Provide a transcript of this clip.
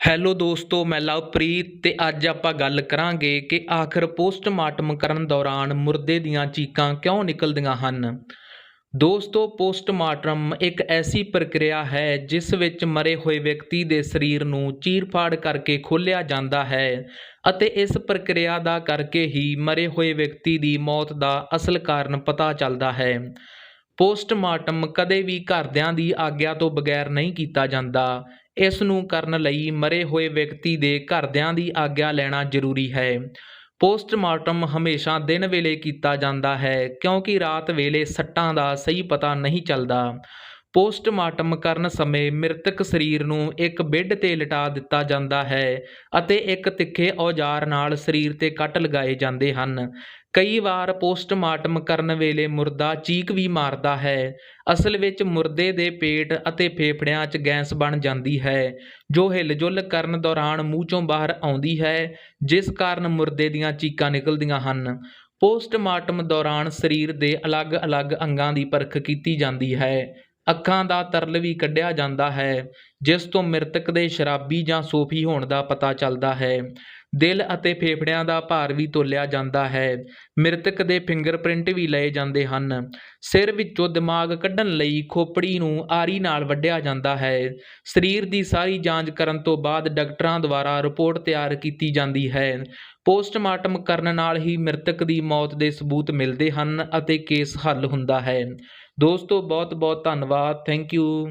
Hello ਦੋਸਤੋ, ਮੈਂ ਲਵਪ੍ਰੀਤ ਤੇ ਅੱਜ ਆਪਾਂ ਗੱਲ ਕਰਾਂਗੇ ਕਿ ਆਖਰ ਪੋਸਟਮਾਰਟਮ ਕਰਨ ਦੌਰਾਨ ਮੁਰਦੇ ਦੀਆਂ ਚੀਕਾਂ ਕਿਉਂ ਨਿਕਲਦੀਆਂ ਹਨ? ਦੋਸਤੋ, ਪੋਸਟਮਾਰਟਮ ਇੱਕ ਐਸੀ ਪ੍ਰਕਿਰਿਆ ਹੈ ਜਿਸ ਵਿੱਚ ਮਰੇ ਹੋਏ ਵਿਅਕਤੀ ਦੇ ਸਰੀਰ ਨੂੰ ਚੀਰ-ਫਾੜ ਕਰਕੇ ਖੋਲ੍ਹਿਆ ਜਾਂਦਾ ਹੈ ਅਤੇ ਇਸ ਪ੍ਰਕਿਰਿਆ ਦਾ ਕਰਕੇ ਹੀ ਮਰੇ ਹੋਏ ਵਿਅਕਤੀ ਦੀ ਮੌਤ ਦਾ ਅਸਲ ਕਾਰਨ ਪਤਾ ਚੱਲਦਾ ਹੈ। ਪੋਸਟਮਾਰਟਮ ਕਦੇ ਵੀ ਘਰਦਿਆਂ ਦੀ ਆਗਿਆ ਤੋਂ ਬਗੈਰ ਨਹੀਂ ਕੀਤਾ ਜਾਂਦਾ। ਇਸ ਨੂੰ ਕਰਨ ਲਈ ਮਰੇ ਹੋਏ ਵਿਅਕਤੀ ਦੇ ਘਰਦਿਆਂ ਦੀ ਆਗਿਆ ਲੈਣਾ ਜ਼ਰੂਰੀ ਹੈ। ਪੋਸਟਮਾਰਟਮ ਹਮੇਸ਼ਾ ਦਿਨ ਵੇਲੇ ਕੀਤਾ ਜਾਂਦਾ ਹੈ, ਕਿਉਂਕਿ ਰਾਤ ਵੇਲੇ ਸੱਟਾਂ ਦਾ ਸਹੀ ਪਤਾ ਨਹੀਂ ਚੱਲਦਾ। ਪੋਸਟਮਾਰਟਮ ਕਰਨ ਸਮੇਂ ਮ੍ਰਿਤਕ ਸਰੀਰ ਨੂੰ ਇੱਕ ਬੈੱਡ ਤੇ ਲਟਾ ਦਿੱਤਾ ਜਾਂਦਾ ਹੈ ਅਤੇ ਇੱਕ ਤਿੱਖੇ ਔਜ਼ਾਰ ਨਾਲ ਸਰੀਰ ਤੇ ਕੱਟ ਲਗਾਏ ਜਾਂਦੇ ਹਨ। ਕਈ ਵਾਰ ਪੋਸਟਮਾਰਟਮ ਕਰਨ ਵੇਲੇ ਮੁਰਦਾ ਚੀਕ ਵੀ ਮਾਰਦਾ ਹੈ। ਅਸਲ ਵਿੱਚ ਮੁਰਦੇ ਦੇ ਪੇਟ ਅਤੇ ਫੇਫੜਿਆਂ 'ਚ ਗੈਸ ਬਣ ਜਾਂਦੀ ਹੈ, ਜੋ ਹਿਲਜੁਲ ਕਰਨ ਦੌਰਾਨ ਮੂੰਹ 'ਚੋਂ ਬਾਹਰ ਆਉਂਦੀ ਹੈ, ਜਿਸ ਕਾਰਨ ਮੁਰਦੇ ਦੀਆਂ ਚੀਕਾਂ ਨਿਕਲਦੀਆਂ ਹਨ। ਪੋਸਟਮਾਰਟਮ ਦੌਰਾਨ ਸਰੀਰ ਦੇ ਅਲੱਗ-ਅਲੱਗ ਅੰਗਾਂ ਦੀ ਪਰਖ ਕੀਤੀ ਜਾਂਦੀ ਹੈ। ਅੱਖਾਂ ਦਾ ਤਰਲ ਵੀ ਕੱਢਿਆ ਜਾਂਦਾ ਹੈ, ਜਿਸ ਤੋਂ ਮ੍ਰਿਤਕ ਦੇ ਸ਼ਰਾਬੀ ਜਾਂ ਸੋਫੀ ਹੋਣ ਦਾ ਪਤਾ ਚੱਲਦਾ ਹੈ। ਦਿਲ ਅਤੇ ਫੇਫੜਿਆਂ ਦਾ ਭਾਰ ਵੀ ਤੋਲਿਆ ਜਾਂਦਾ ਹੈ। ਮ੍ਰਿਤਕ ਦੇ ਫਿੰਗਰਪ੍ਰਿੰਟ ਵੀ ਲਏ ਜਾਂਦੇ ਹਨ। ਸਿਰ ਵਿੱਚੋਂ ਦਿਮਾਗ ਕੱਢਣ ਲਈ ਖੋਪੜੀ ਨੂੰ ਆਰੀ ਨਾਲ ਵੱਢਿਆ ਜਾਂਦਾ ਹੈ। ਸਰੀਰ ਦੀ ਸਾਰੀ ਜਾਂਚ ਕਰਨ ਤੋਂ ਬਾਅਦ ਡਾਕਟਰਾਂ ਦੁਆਰਾ ਰਿਪੋਰਟ ਤਿਆਰ ਕੀਤੀ ਜਾਂਦੀ ਹੈ। ਪੋਸਟਮਾਰਟਮ ਕਰਨ ਨਾਲ ਹੀ ਮ੍ਰਿਤਕ ਦੀ ਮੌਤ ਦੇ ਸਬੂਤ ਮਿਲਦੇ ਹਨ ਅਤੇ ਕੇਸ ਹੱਲ ਹੁੰਦਾ ਹੈ। ਦੋਸਤੋ ਬਹੁਤ ਬਹੁਤ ਧੰਨਵਾਦ। Thank you.